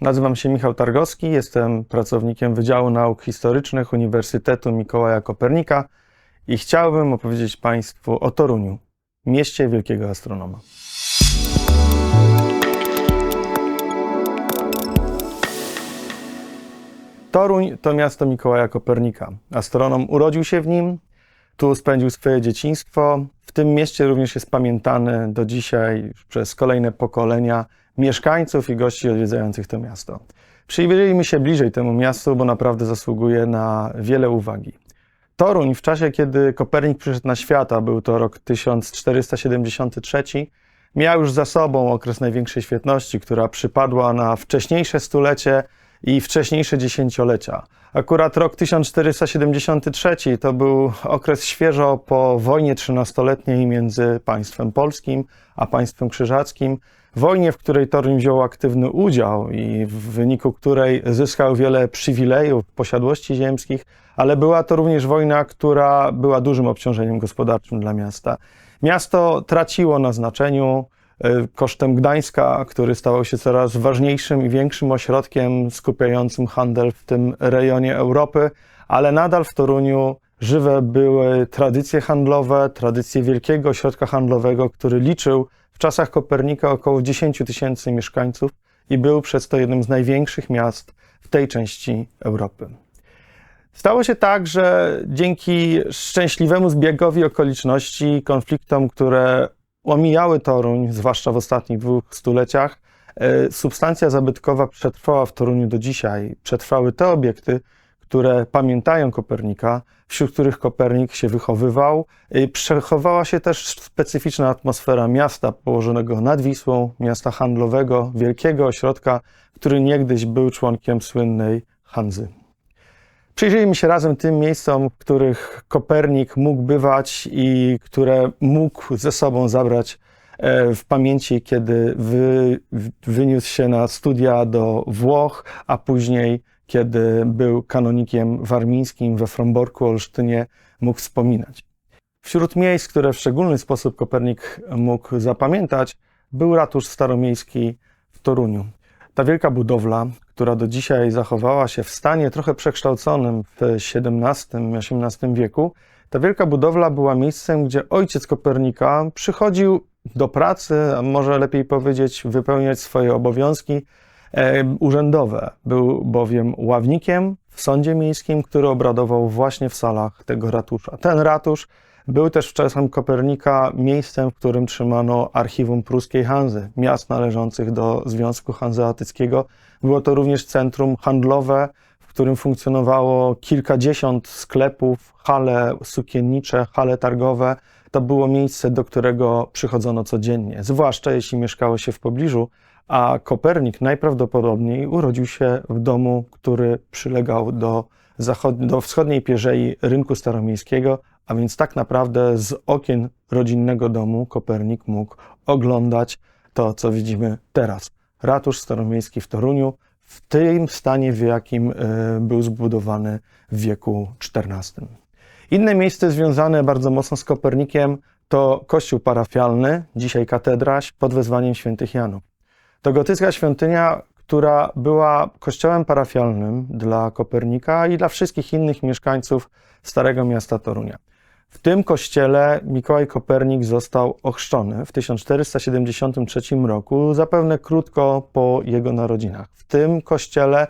Nazywam się Michał Targowski, jestem pracownikiem Wydziału Nauk Historycznych Uniwersytetu Mikołaja Kopernika i chciałbym opowiedzieć Państwu o Toruniu, mieście wielkiego astronoma. Toruń to miasto Mikołaja Kopernika. Astronom urodził się w nim, tu spędził swoje dzieciństwo. W tym mieście również jest pamiętany do dzisiaj przez kolejne pokolenia mieszkańców i gości odwiedzających to miasto. Przyjrzyjmy się bliżej temu miastu, bo naprawdę zasługuje na wiele uwagi. Toruń w czasie, kiedy Kopernik przyszedł na świat, był to rok 1473, miał już za sobą okres największej świetności, która przypadła na wcześniejsze stulecie i wcześniejsze dziesięciolecia. Akurat rok 1473 to był okres świeżo po wojnie trzynastoletniej między państwem polskim a państwem krzyżackim. Wojnie, w której Toruń wziął aktywny udział i w wyniku której zyskał wiele przywilejów, posiadłości ziemskich, ale była to również wojna, która była dużym obciążeniem gospodarczym dla miasta. Miasto traciło na znaczeniu, kosztem Gdańska, który stawał się coraz ważniejszym i większym ośrodkiem skupiającym handel w tym rejonie Europy, ale nadal w Toruniu żywe były tradycje handlowe, tradycje wielkiego ośrodka handlowego, który liczył w czasach Kopernika około 10 tysięcy mieszkańców i był przez to jednym z największych miast w tej części Europy. Stało się tak, że dzięki szczęśliwemu zbiegowi okoliczności, konfliktom, które omijały Toruń, zwłaszcza w ostatnich dwóch stuleciach, e, substancja zabytkowa przetrwała w Toruniu do dzisiaj. Przetrwały te obiekty, które pamiętają Kopernika, wśród których Kopernik się wychowywał. I Przechowała się też specyficzna atmosfera miasta położonego nad Wisłą, miasta handlowego, wielkiego ośrodka, który niegdyś był członkiem słynnej Hanzy. Przyjrzyjmy się razem tym miejscom, w których Kopernik mógł bywać i które mógł ze sobą zabrać e, w pamięci, kiedy wy, wyniósł się na studia do Włoch, a później, kiedy był kanonikiem warmińskim we Fromborku, Olsztynie, mógł wspominać. Wśród miejsc, które w szczególny sposób Kopernik mógł zapamiętać, był ratusz staromiejski w Toruniu. Ta wielka budowla, która do dzisiaj zachowała się w stanie trochę przekształconym w XVII-XVIII wieku, ta wielka budowla była miejscem, gdzie ojciec Kopernika przychodził do pracy, a może lepiej powiedzieć, wypełniać swoje obowiązki e, urzędowe. Był bowiem ławnikiem w sądzie miejskim, który obradował właśnie w salach tego ratusza. Ten ratusz był też w czasem Kopernika miejscem, w którym trzymano archiwum pruskiej Hanzy, miast należących do Związku Hanzeatyckiego. Było to również centrum handlowe, w którym funkcjonowało kilkadziesiąt sklepów, hale sukiennicze, hale targowe. To było miejsce, do którego przychodzono codziennie, zwłaszcza jeśli mieszkało się w pobliżu, a Kopernik najprawdopodobniej urodził się w domu, który przylegał do, do wschodniej pierzei rynku staromiejskiego, a więc tak naprawdę z okien rodzinnego domu Kopernik mógł oglądać to, co widzimy teraz. Ratusz staromiejski w Toruniu w tym stanie, w jakim e, był zbudowany w wieku XIV. Inne miejsce związane bardzo mocno z Kopernikiem to kościół parafialny, dzisiaj katedra pod wezwaniem świętych Janów. To gotycka świątynia, która była kościołem parafialnym dla Kopernika i dla wszystkich innych mieszkańców Starego Miasta Torunia. W tym kościele Mikołaj Kopernik został ochrzczony w 1473 roku, zapewne krótko po jego narodzinach. W tym kościele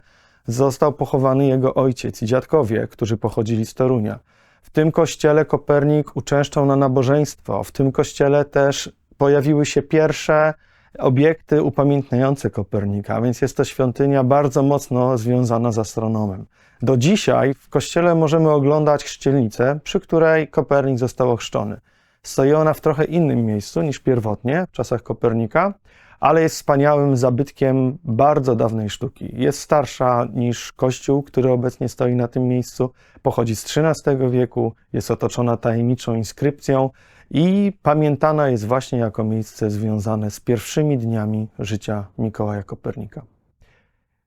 został pochowany jego ojciec i dziadkowie, którzy pochodzili z Torunia. W tym kościele Kopernik uczęszczał na nabożeństwo. W tym kościele też pojawiły się pierwsze obiekty upamiętniające Kopernika, więc jest to świątynia bardzo mocno związana z astronomem. Do dzisiaj w kościele możemy oglądać chrzcielnicę, przy której Kopernik został ochrzczony. Stoi ona w trochę innym miejscu niż pierwotnie w czasach Kopernika, ale jest wspaniałym zabytkiem bardzo dawnej sztuki. Jest starsza niż kościół, który obecnie stoi na tym miejscu. Pochodzi z XIII wieku, jest otoczona tajemniczą inskrypcją i pamiętana jest właśnie jako miejsce związane z pierwszymi dniami życia Mikołaja Kopernika.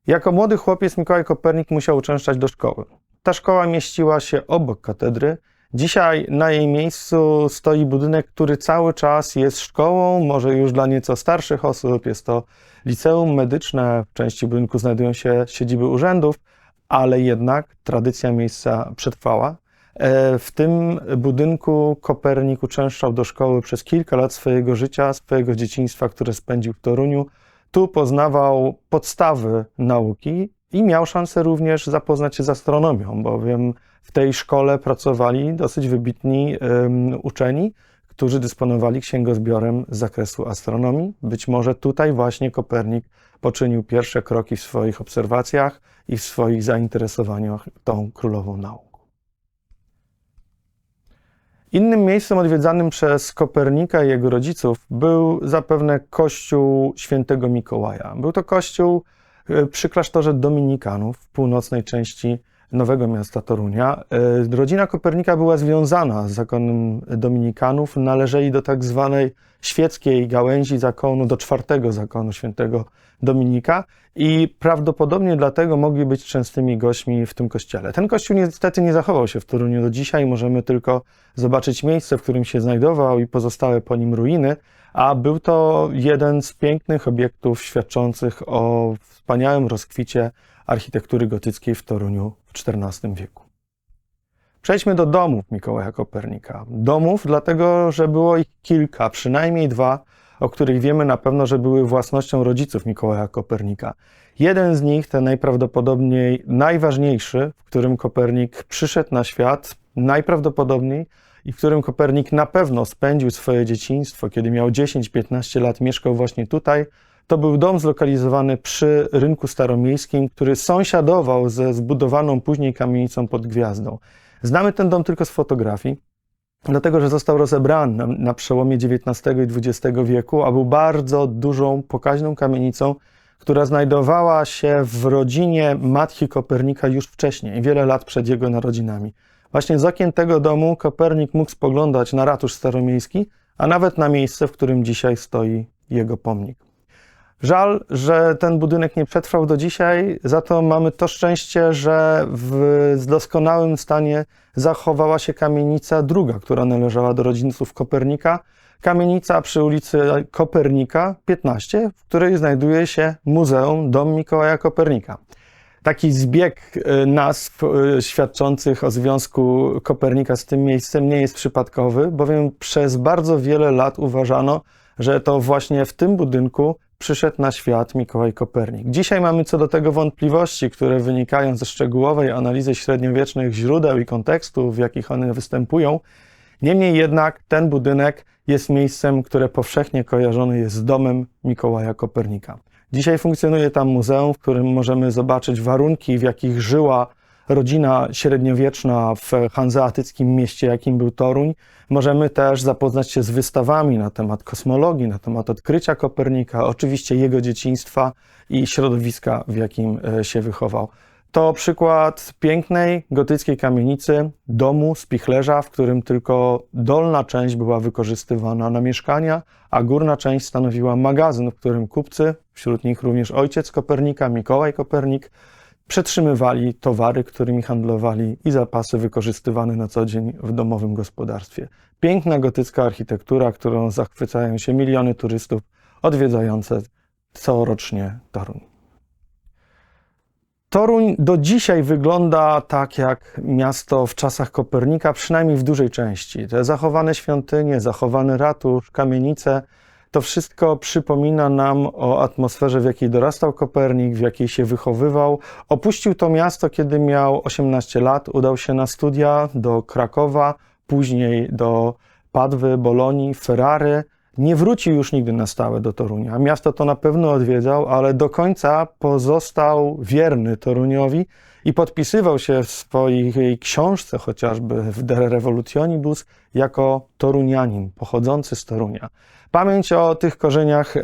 Jako młody chłopiec Mikołaj Kopernik musiał uczęszczać do szkoły. Ta szkoła mieściła się obok katedry, Dzisiaj na jej miejscu stoi budynek, który cały czas jest szkołą, może już dla nieco starszych osób. Jest to liceum medyczne, w części budynku znajdują się siedziby urzędów, ale jednak tradycja miejsca przetrwała. E, w tym budynku Kopernik uczęszczał do szkoły przez kilka lat swojego życia, swojego dzieciństwa, które spędził w Toruniu. Tu poznawał podstawy nauki i miał szansę również zapoznać się z astronomią, bowiem w tej szkole pracowali dosyć wybitni um, uczeni, którzy dysponowali księgozbiorem z zakresu astronomii. Być może tutaj właśnie Kopernik poczynił pierwsze kroki w swoich obserwacjach i w swoich zainteresowaniach tą królową nauką. Innym miejscem odwiedzanym przez Kopernika i jego rodziców był zapewne kościół świętego Mikołaja. Był to kościół e, przy klasztorze Dominikanów w północnej części Nowego Miasta Torunia. E, rodzina Kopernika była związana z zakonem Dominikanów, należeli do tak zwanej świeckiej gałęzi zakonu, do czwartego zakonu świętego Dominika. I prawdopodobnie dlatego mogli być częstymi gośćmi w tym kościele. Ten kościół niestety nie zachował się w Toruniu do dzisiaj, możemy tylko zobaczyć miejsce, w którym się znajdował i pozostałe po nim ruiny, a był to jeden z pięknych obiektów świadczących o wspaniałym rozkwicie architektury gotyckiej w Toruniu XIV wieku. Przejdźmy do domów Mikołaja Kopernika. Domów, dlatego że było ich kilka, przynajmniej dwa, o których wiemy na pewno, że były własnością rodziców Mikołaja Kopernika. Jeden z nich, ten najprawdopodobniej najważniejszy, w którym Kopernik przyszedł na świat, najprawdopodobniej i w którym Kopernik na pewno spędził swoje dzieciństwo, kiedy miał 10-15 lat, mieszkał właśnie tutaj, to był dom zlokalizowany przy rynku staromiejskim, który sąsiadował ze zbudowaną później kamienicą pod gwiazdą. Znamy ten dom tylko z fotografii, dlatego że został rozebrany na, przełomie XIX i XX wieku, a był bardzo dużą, pokaźną kamienicą, która znajdowała się w rodzinie matki Kopernika już wcześniej, wiele lat przed jego narodzinami. Właśnie z okien tego domu Kopernik mógł spoglądać na ratusz staromiejski, a nawet na miejsce, w którym dzisiaj stoi jego pomnik. Żal, że ten budynek nie przetrwał do dzisiaj, za to mamy to szczęście, że w doskonałym stanie zachowała się kamienica druga, która należała do rodziców Kopernika. Kamienica przy ulicy Kopernika 15, w której znajduje się Muzeum Dom Mikołaja Kopernika. Taki zbieg y, nazw y, świadczących o związku Kopernika z tym miejscem nie jest przypadkowy, bowiem przez bardzo wiele lat uważano, że to właśnie w tym budynku przyszedł na świat Mikołaj Kopernik. Dzisiaj mamy co do tego wątpliwości, które wynikają ze szczegółowej analizy średniowiecznych źródeł i kontekstu, w jakich one występują. Niemniej jednak ten budynek jest miejscem, które powszechnie kojarzone jest z domem Mikołaja Kopernika. Dzisiaj funkcjonuje tam muzeum, w którym możemy zobaczyć warunki, w jakich żyła rodzina średniowieczna w hanzeatyckim mieście, jakim był Toruń. Możemy też zapoznać się z wystawami na temat kosmologii, na temat odkrycia Kopernika, oczywiście jego dzieciństwa i środowiska, w jakim e, się wychował. To przykład pięknej gotyckiej kamienicy, domu, spichlerza, w którym tylko dolna część była wykorzystywana na mieszkania, a górna część stanowiła magazyn, w którym kupcy, wśród nich również ojciec Kopernika, Mikołaj Kopernik, przetrzymywali towary, którymi handlowali i zapasy wykorzystywane na co dzień w domowym gospodarstwie. Piękna gotycka architektura, którą zachwycają się miliony turystów odwiedzające corocznie Toruń. Toruń do dzisiaj wygląda tak jak miasto w czasach Kopernika, przynajmniej w dużej części. Te zachowane świątynie, zachowany ratusz, kamienice to wszystko przypomina nam o atmosferze, w jakiej dorastał Kopernik, w jakiej się wychowywał. Opuścił to miasto, kiedy miał 18 lat, udał się na studia do Krakowa, później do Padwy, Bolonii, Ferrary. Nie wrócił już nigdy na stałe do Torunia. Miasto to na pewno odwiedzał, ale do końca pozostał wierny Toruniowi i podpisywał się w swojej książce, chociażby w De Revolutionibus, jako torunianin, pochodzący z Torunia. Pamięć o tych korzeniach e,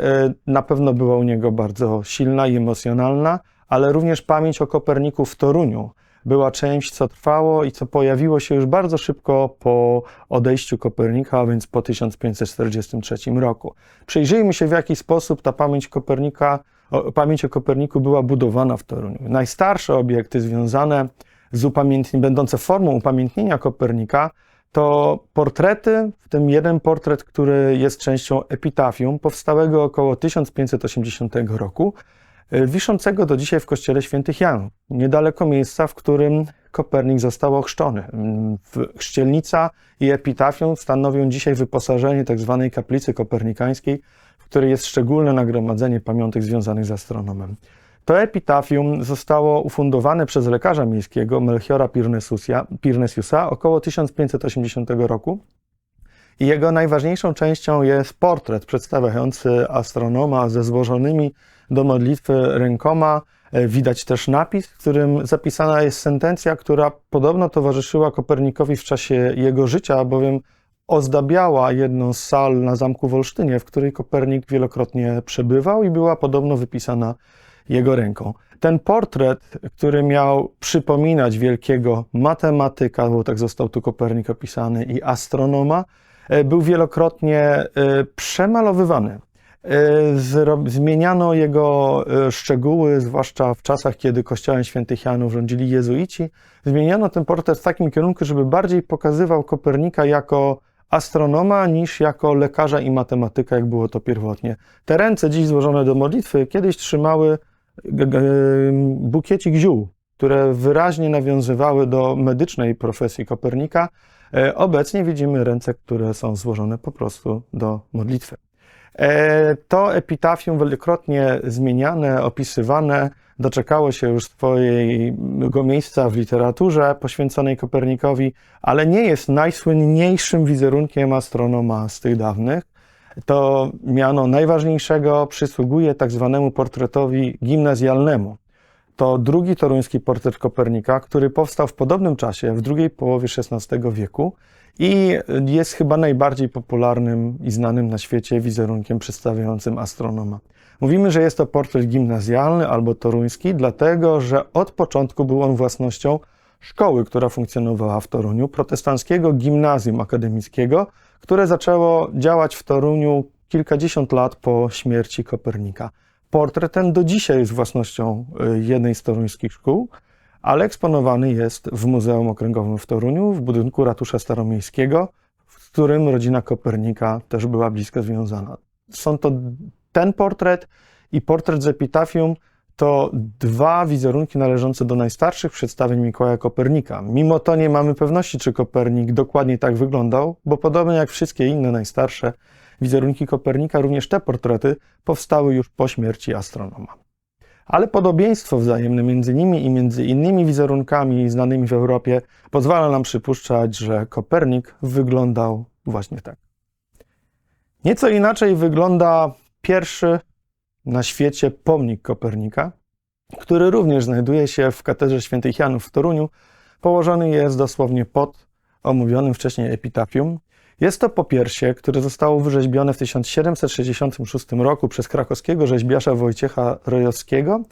na pewno była u niego bardzo silna i emocjonalna, ale również pamięć o Koperniku w Toruniu była czymś, co trwało i co pojawiło się już bardzo szybko po odejściu Kopernika, a więc po 1543 roku. Przyjrzyjmy się, w jaki sposób ta pamięć Kopernika, pamięć o Koperniku była budowana w Toruniu. Najstarsze obiekty związane z upamiętnieniem, będące formą upamiętnienia Kopernika, to portrety, w tym jeden portret, który jest częścią epitafium, powstałego około 1580 roku, y, wiszącego do dzisiaj w kościele świętych Janów, niedaleko miejsca, w którym Kopernik został ochrzczony. Mm, chrzcielnica i epitafium stanowią dzisiaj wyposażenie tzw. Tak kaplicy kopernikańskiej, w której jest szczególne nagromadzenie pamiątek związanych z astronomem. To epitafium zostało ufundowane przez lekarza miejskiego Melchiora Pirnesiusa około 1580 roku. I jego najważniejszą częścią jest portret przedstawiający astronoma ze złożonymi do modlitwy rękoma. Widać też napis, w którym zapisana jest sentencja, która podobno towarzyszyła Kopernikowi w czasie jego życia, bowiem ozdabiała jedną z sal na zamku w Olsztynie, w której Kopernik wielokrotnie przebywał i była podobno wypisana jego ręką. Ten portret, który miał przypominać wielkiego matematyka, bo tak został tu Kopernik opisany, i astronoma, e, był wielokrotnie e, przemalowywany. E, zmieniano jego szczegóły, zwłaszcza w czasach, kiedy kościołem świętych Janów rządzili jezuici. Zmieniano ten portret w takim kierunku, żeby bardziej pokazywał Kopernika jako astronoma niż jako lekarza i matematyka, jak było to pierwotnie. Te ręce dziś złożone do modlitwy kiedyś trzymały bukiecik ziół, które wyraźnie nawiązywały do medycznej profesji Kopernika. E, obecnie widzimy ręce, które są złożone po prostu do modlitwy. E, to epitafium wielokrotnie zmieniane, opisywane, doczekało się już swojego miejsca w literaturze poświęconej Kopernikowi, ale nie jest najsłynniejszym wizerunkiem astronoma z tych dawnych to miano najważniejszego przysługuje tak zwanemu portretowi gimnazjalnemu. To drugi toruński portret Kopernika, który powstał w podobnym czasie, w drugiej połowie XVI wieku i jest chyba najbardziej popularnym i znanym na świecie wizerunkiem przedstawiającym astronoma. Mówimy, że jest to portret gimnazjalny albo toruński, dlatego że od początku był on własnością szkoły, która funkcjonowała w Toruniu, protestanckiego gimnazjum akademickiego, które zaczęło działać w Toruniu kilkadziesiąt lat po śmierci Kopernika. Portret ten do dzisiaj jest własnością y, jednej z toruńskich szkół, ale eksponowany jest w Muzeum Okręgowym w Toruniu, w budynku Ratusza Staromiejskiego, w którym rodzina Kopernika też była blisko związana. Są to ten portret i portret z epitafium to dwa wizerunki należące do najstarszych przedstawień Mikołaja Kopernika. Mimo to nie mamy pewności, czy Kopernik dokładnie tak wyglądał, bo podobnie jak wszystkie inne najstarsze wizerunki Kopernika, również te portrety powstały już po śmierci astronoma. Ale podobieństwo wzajemne między nimi i między innymi wizerunkami znanymi w Europie pozwala nam przypuszczać, że Kopernik wyglądał właśnie tak. Nieco inaczej wygląda pierwszy na świecie pomnik Kopernika, który również znajduje się w katedrze świętych Janów w Toruniu. Położony jest dosłownie pod omówionym wcześniej epitafium. Jest to popiersie, które zostało wyrzeźbione w 1766 roku przez krakowskiego rzeźbiarza Wojciecha Rojowskiego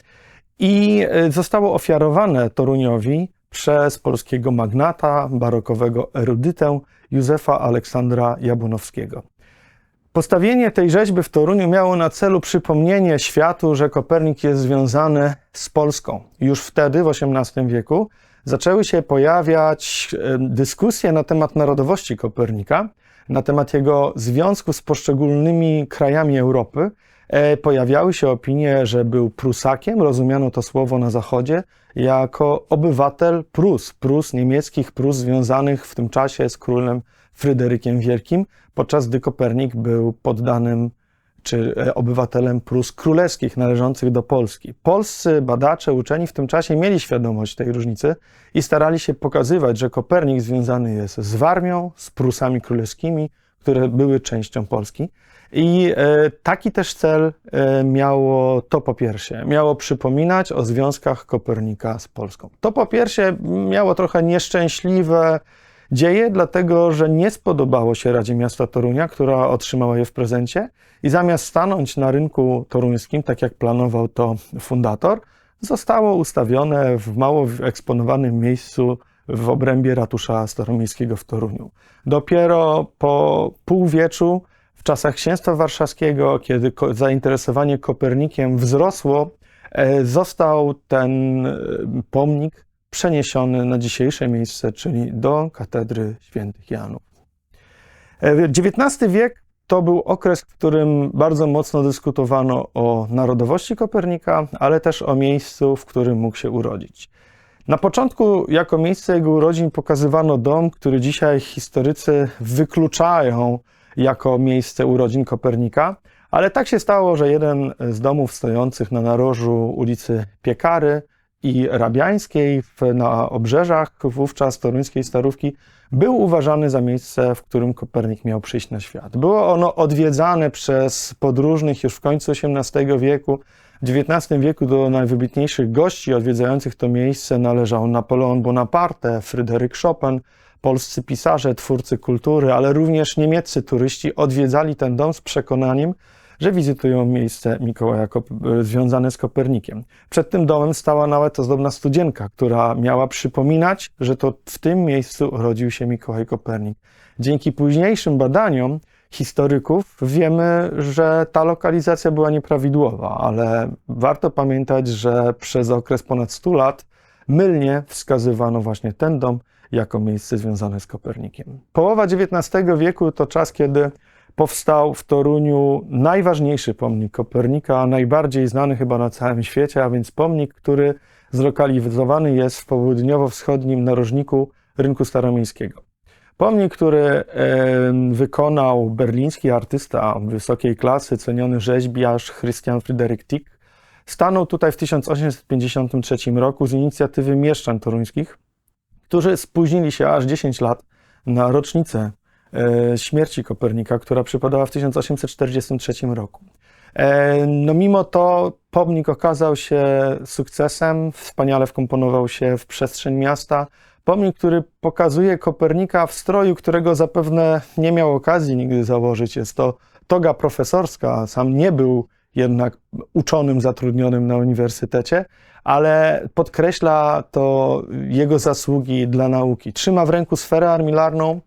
i e, zostało ofiarowane Toruniowi przez polskiego magnata, barokowego erudytę Józefa Aleksandra Jabłonowskiego. Postawienie tej rzeźby w Toruniu miało na celu przypomnienie światu, że Kopernik jest związany z Polską. Już wtedy, w XVIII wieku, zaczęły się pojawiać dyskusje na temat narodowości Kopernika, na temat jego związku z poszczególnymi krajami Europy. E, pojawiały się opinie, że był Prusakiem, rozumiano to słowo na zachodzie, jako obywatel Prus, Prus niemieckich, Prus związanych w tym czasie z królem Fryderykiem Wielkim, podczas gdy Kopernik był poddanym czy e, obywatelem Prus królewskich należących do Polski. Polscy badacze, uczeni w tym czasie mieli świadomość tej różnicy i starali się pokazywać, że Kopernik związany jest z Warmią, z Prusami królewskimi, które były częścią Polski. I e, taki też cel e, miało to po pierwsze, miało przypominać o związkach Kopernika z Polską. To po pierwsze miało trochę nieszczęśliwe dzieje, dlatego że nie spodobało się Radzie Miasta Torunia, która otrzymała je w prezencie i zamiast stanąć na rynku toruńskim, tak jak planował to fundator, zostało ustawione w mało eksponowanym miejscu w obrębie ratusza staromiejskiego w Toruniu. Dopiero po półwieczu, w czasach księstwa warszawskiego, kiedy zainteresowanie Kopernikiem wzrosło, e, został ten e, pomnik przeniesiony na dzisiejsze miejsce, czyli do katedry świętych Janów. XIX wiek to był okres, w którym bardzo mocno dyskutowano o narodowości Kopernika, ale też o miejscu, w którym mógł się urodzić. Na początku jako miejsce jego urodzin pokazywano dom, który dzisiaj historycy wykluczają jako miejsce urodzin Kopernika, ale tak się stało, że jeden z domów stojących na narożu ulicy Piekary i Rabiańskiej na obrzeżach wówczas toruńskiej Starówki był uważany za miejsce, w którym Kopernik miał przyjść na świat. Było ono odwiedzane przez podróżnych już w końcu XVIII wieku. W XIX wieku do najwybitniejszych gości odwiedzających to miejsce należał Napoleon Bonaparte, Fryderyk Chopin, polscy pisarze, twórcy kultury, ale również niemieccy turyści odwiedzali ten dom z przekonaniem, że wizytują miejsce Mikołaja związane z Kopernikiem. Przed tym domem stała nawet ozdobna studzienka, która miała przypominać, że to w tym miejscu urodził się Mikołaj Kopernik. Dzięki późniejszym badaniom historyków wiemy, że ta lokalizacja była nieprawidłowa, ale warto pamiętać, że przez okres ponad 100 lat mylnie wskazywano właśnie ten dom jako miejsce związane z Kopernikiem. Połowa XIX wieku to czas, kiedy powstał w Toruniu najważniejszy pomnik Kopernika, najbardziej znany chyba na całym świecie, a więc pomnik, który zlokalizowany jest w południowo-wschodnim narożniku rynku staromiejskiego. Pomnik, który wykonał berliński artysta wysokiej klasy, ceniony rzeźbiarz Christian Friedrich Tick, stanął tutaj w 1853 roku z inicjatywy mieszczan toruńskich, którzy spóźnili się aż 10 lat na rocznicę śmierci Kopernika, która przypadała w 1843 roku. E, no mimo to pomnik okazał się sukcesem, wspaniale wkomponował się w przestrzeń miasta. Pomnik, który pokazuje Kopernika w stroju, którego zapewne nie miał okazji nigdy założyć. Jest to toga profesorska, sam nie był jednak uczonym zatrudnionym na uniwersytecie, ale podkreśla to jego zasługi dla nauki. Trzyma w ręku sferę armilarną,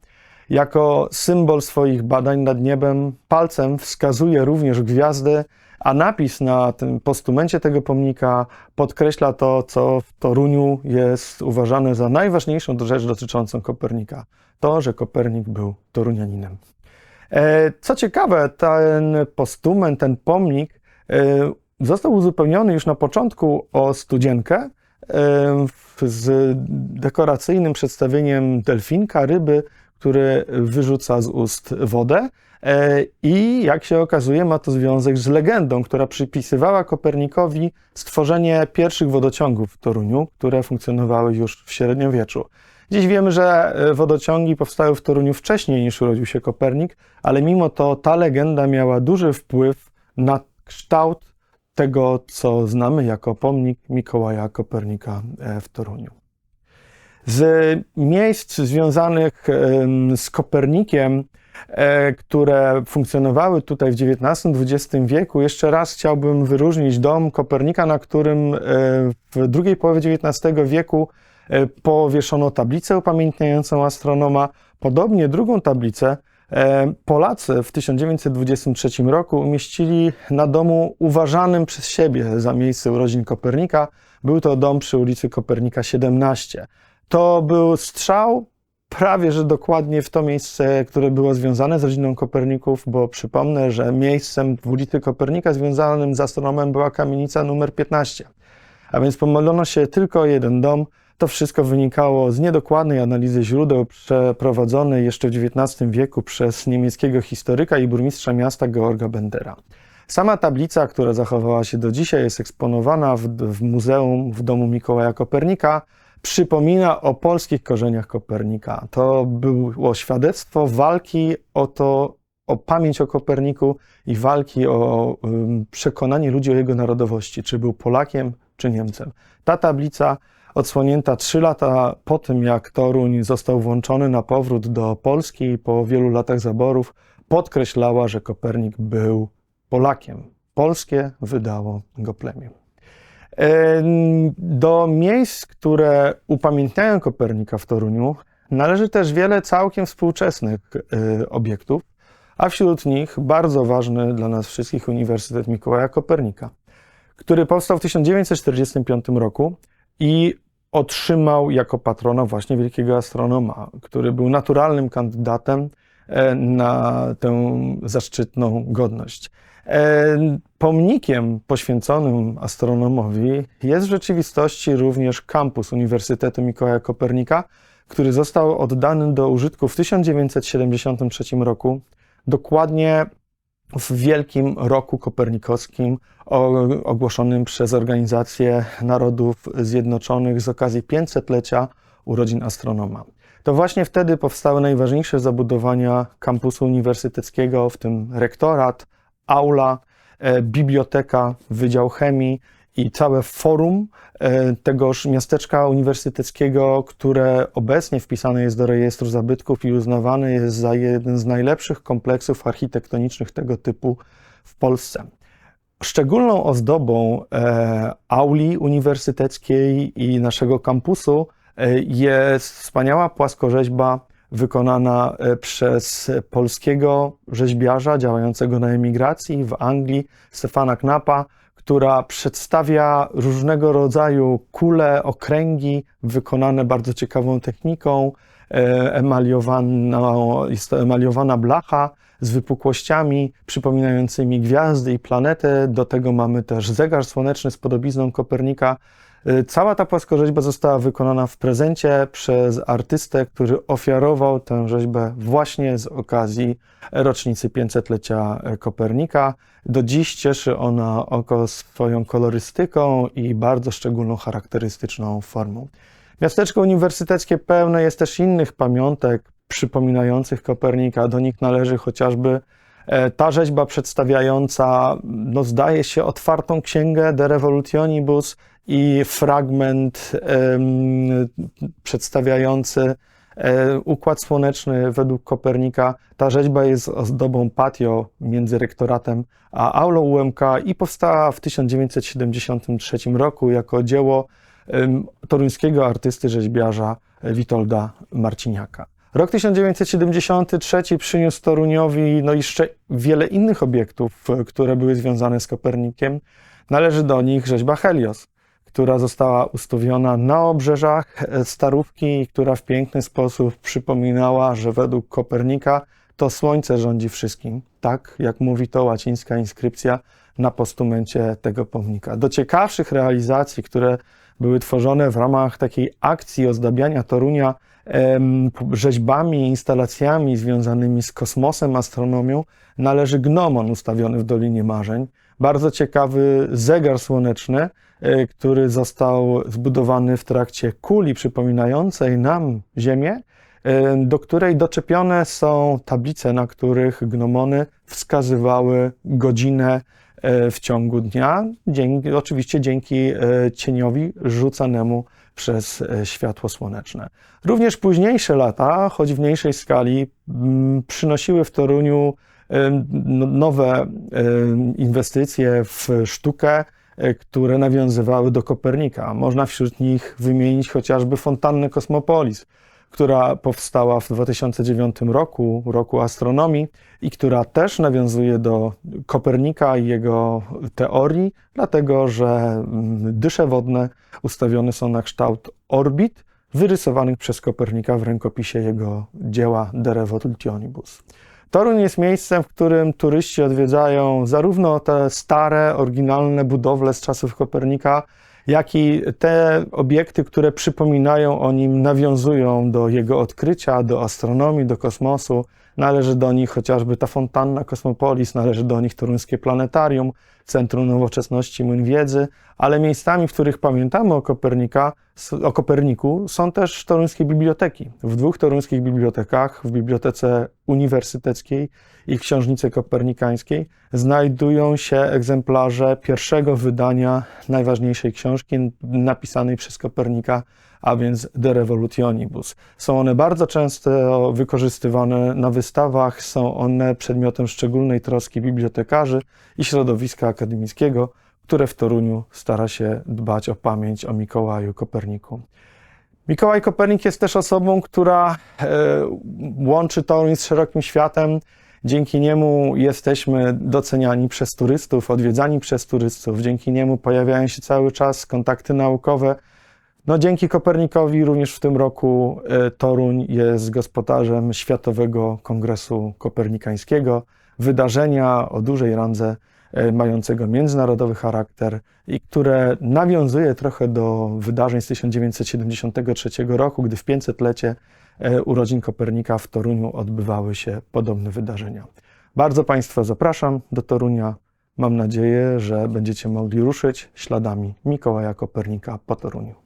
jako symbol swoich badań nad niebem palcem wskazuje również gwiazdy, a napis na tym postumencie tego pomnika podkreśla to, co w Toruniu jest uważane za najważniejszą rzecz dotyczącą Kopernika. To, że Kopernik był Torunianinem. E, co ciekawe, ten postument, ten pomnik e, został uzupełniony już na początku o studzienkę e, z dekoracyjnym przedstawieniem delfinka, ryby, który wyrzuca z ust wodę. E, I jak się okazuje, ma to związek z legendą, która przypisywała Kopernikowi stworzenie pierwszych wodociągów w Toruniu, które funkcjonowały już w średniowieczu. Dziś wiemy, że e, wodociągi powstały w Toruniu wcześniej niż urodził się Kopernik, ale mimo to ta legenda miała duży wpływ na kształt tego, co znamy jako pomnik Mikołaja Kopernika e, w Toruniu. Z miejsc związanych z Kopernikiem, e, które funkcjonowały tutaj w XIX-XX wieku, jeszcze raz chciałbym wyróżnić dom Kopernika, na którym e, w drugiej połowie XIX wieku e, powieszono tablicę upamiętniającą astronoma. Podobnie drugą tablicę Polacy w 1923 roku umieścili na domu uważanym przez siebie za miejsce urodzin Kopernika. Był to dom przy ulicy Kopernika 17. To był strzał prawie że dokładnie w to miejsce, które było związane z rodziną Koperników, bo przypomnę, że miejscem w ulicy Kopernika związanym z astronomem była kamienica numer 15. A więc pomylono się tylko jeden dom. To wszystko wynikało z niedokładnej analizy źródeł przeprowadzonej jeszcze w XIX wieku przez niemieckiego historyka i burmistrza miasta Georga Bendera. Sama tablica, która zachowała się do dzisiaj, jest eksponowana w, w muzeum w domu Mikołaja Kopernika przypomina o polskich korzeniach Kopernika. To było świadectwo walki o to, o pamięć o Koperniku i walki o przekonanie ludzi o jego narodowości, czy był Polakiem, czy Niemcem. Ta tablica odsłonięta trzy lata po tym, jak Toruń został włączony na powrót do Polski po wielu latach zaborów, podkreślała, że Kopernik był Polakiem. Polskie wydało go plemię. Do miejsc, które upamiętniają Kopernika w Toruniu, należy też wiele całkiem współczesnych e, obiektów, a wśród nich bardzo ważny dla nas wszystkich Uniwersytet Mikołaja Kopernika, który powstał w 1945 roku i otrzymał jako patrona właśnie wielkiego astronoma, który był naturalnym kandydatem e, na tę zaszczytną godność. Pomnikiem poświęconym astronomowi jest w rzeczywistości również kampus Uniwersytetu Mikołaja Kopernika, który został oddany do użytku w 1973 roku, dokładnie w wielkim roku kopernikowskim ogłoszonym przez Organizację Narodów Zjednoczonych z okazji 500-lecia urodzin astronoma. To właśnie wtedy powstały najważniejsze zabudowania kampusu uniwersyteckiego, w tym rektorat, aula, biblioteka, Wydział Chemii i całe forum e, tegoż miasteczka uniwersyteckiego, które obecnie wpisane jest do rejestru zabytków i uznawane jest za jeden z najlepszych kompleksów architektonicznych tego typu w Polsce. Szczególną ozdobą e, auli uniwersyteckiej i naszego kampusu jest wspaniała płaskorzeźba wykonana e, przez polskiego rzeźbiarza działającego na emigracji w Anglii, Stefana Knapa, która przedstawia różnego rodzaju kule, okręgi wykonane bardzo ciekawą techniką. E, emaliowana, jest to emaliowana blacha z wypukłościami przypominającymi gwiazdy i planety. Do tego mamy też zegar słoneczny z podobizną Kopernika, cała ta płaskorzeźba została wykonana w prezencie przez artystę, który ofiarował tę rzeźbę właśnie z okazji rocznicy 500-lecia e, Kopernika. Do dziś cieszy ona oko swoją kolorystyką i bardzo szczególną, charakterystyczną formą. Miasteczko uniwersyteckie pełne jest też innych pamiątek przypominających Kopernika. Do nich należy chociażby e, ta rzeźba przedstawiająca, no zdaje się, otwartą księgę De Revolutionibus, i fragment przedstawiający e, układ słoneczny według Kopernika. Ta rzeźba jest ozdobą patio między rektoratem a aulą UMK i powstała w 1973 roku jako dzieło toruńskiego artysty rzeźbiarza Witolda Marciniaka. Rok 1973 przyniósł Toruniowi no jeszcze wiele innych obiektów, które były związane z Kopernikiem. Należy do nich rzeźba Helios która została ustawiona na obrzeżach Starówki, która w piękny sposób przypominała, że według Kopernika to Słońce rządzi wszystkim, tak jak mówi to łacińska inskrypcja na postumencie tego pomnika. Do ciekawszych realizacji, które były tworzone w ramach takiej akcji ozdabiania Torunia rzeźbami, instalacjami związanymi z kosmosem, astronomią, należy gnomon ustawiony w Dolinie Marzeń. Bardzo ciekawy zegar słoneczny, E, który został zbudowany w trakcie kuli przypominającej nam Ziemię, e, do której doczepione są tablice, na których gnomony wskazywały godzinę e, w ciągu dnia, dzięki, oczywiście dzięki cieniowi rzucanemu przez światło słoneczne. Również późniejsze lata, choć w mniejszej skali, przynosiły w Toruniu nowe inwestycje w sztukę, E, które nawiązywały do Kopernika. Można wśród nich wymienić chociażby fontannę Kosmopolis, która powstała w 2009 roku, roku astronomii i która też nawiązuje do Kopernika i jego teorii, dlatego że mm, dysze wodne ustawione są na kształt orbit wyrysowanych przez Kopernika w rękopisie jego dzieła De Revolutionibus. Toruń jest miejscem, w którym turyści odwiedzają zarówno te stare, oryginalne budowle z czasów Kopernika, jak i te obiekty, które przypominają o nim, nawiązują do jego odkrycia, do astronomii, do kosmosu. Należy do nich chociażby ta fontanna Kosmopolis, należy do nich Toruńskie Planetarium, Centrum Nowoczesności Młyn Wiedzy, ale miejscami, w których pamiętamy o, Kopernika, o Koperniku, są też toruńskie biblioteki. W dwóch toruńskich bibliotekach, w Bibliotece Uniwersyteckiej i Książnicy Kopernikańskiej, znajdują się egzemplarze pierwszego wydania najważniejszej książki napisanej przez Kopernika a więc De Revolutionibus. Są one bardzo często wykorzystywane na wystawach, są one przedmiotem szczególnej troski bibliotekarzy i środowiska akademickiego, które w Toruniu stara się dbać o pamięć o Mikołaju Koperniku. Mikołaj Kopernik jest też osobą, która e, łączy Toruń z szerokim światem. Dzięki niemu jesteśmy doceniani przez turystów, odwiedzani przez turystów. Dzięki niemu pojawiają się cały czas kontakty naukowe No, dzięki Kopernikowi również w tym roku e, Toruń jest gospodarzem Światowego Kongresu Kopernikańskiego, wydarzenia o dużej randze e, mającego międzynarodowy charakter i które nawiązuje trochę do wydarzeń z 1973 roku, gdy w 500-lecie e, urodzin Kopernika w Toruniu odbywały się podobne wydarzenia. Bardzo Państwa zapraszam do Torunia. Mam nadzieję, że będziecie mogli ruszyć śladami Mikołaja Kopernika po Toruniu.